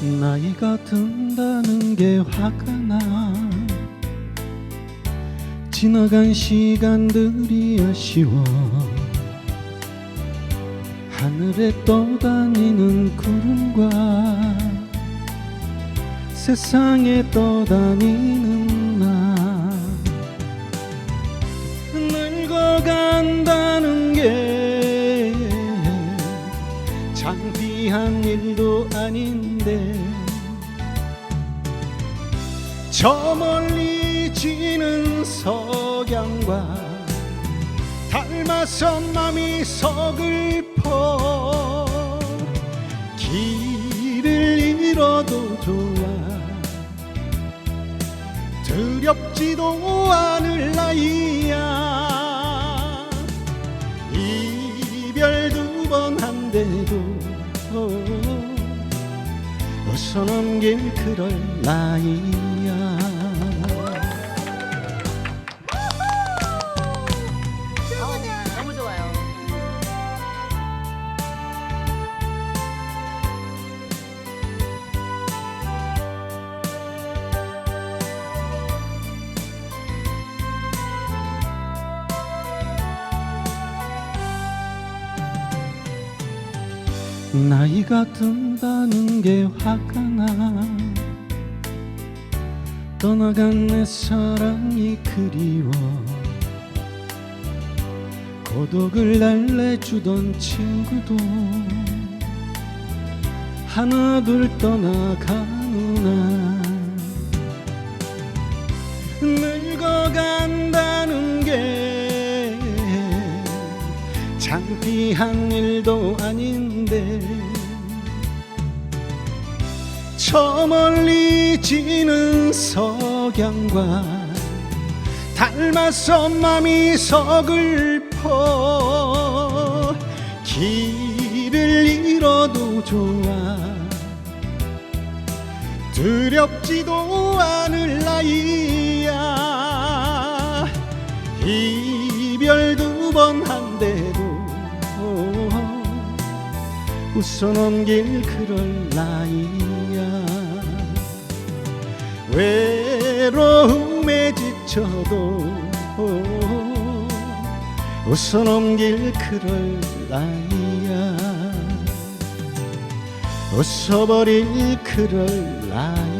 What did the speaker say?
나이가 든다는 게 화가 나. 지나간 시간들이 아쉬워. 하늘에 떠다니는 구름과 세상에 떠다니는 나. 늙어간다는 게 창피한 일도 아닌 데 저 멀리 지는 석양과 닮아서 맘이 서글퍼 길을 잃어도 좋아 두렵지도 않을 나이야 이별 두 번 한데도 어서 넘길 그럴 나이 나이가 든다는 게 화가 나. 떠나간 내 사랑이 그리워. 고독을 날래주던 친구도 하나 둘 떠나가누나 창피한 일도 아닌데 저 멀리 지는 석양과 닮아서 맘이 서글퍼 길을 잃어도 좋아 두렵지도 않을 나이야. 이별 두 번 한데도 웃어 넘길 그럴 나이야. 외로움에 지쳐도 웃어 넘길 그럴 나이야. 웃어버릴 그럴 나이야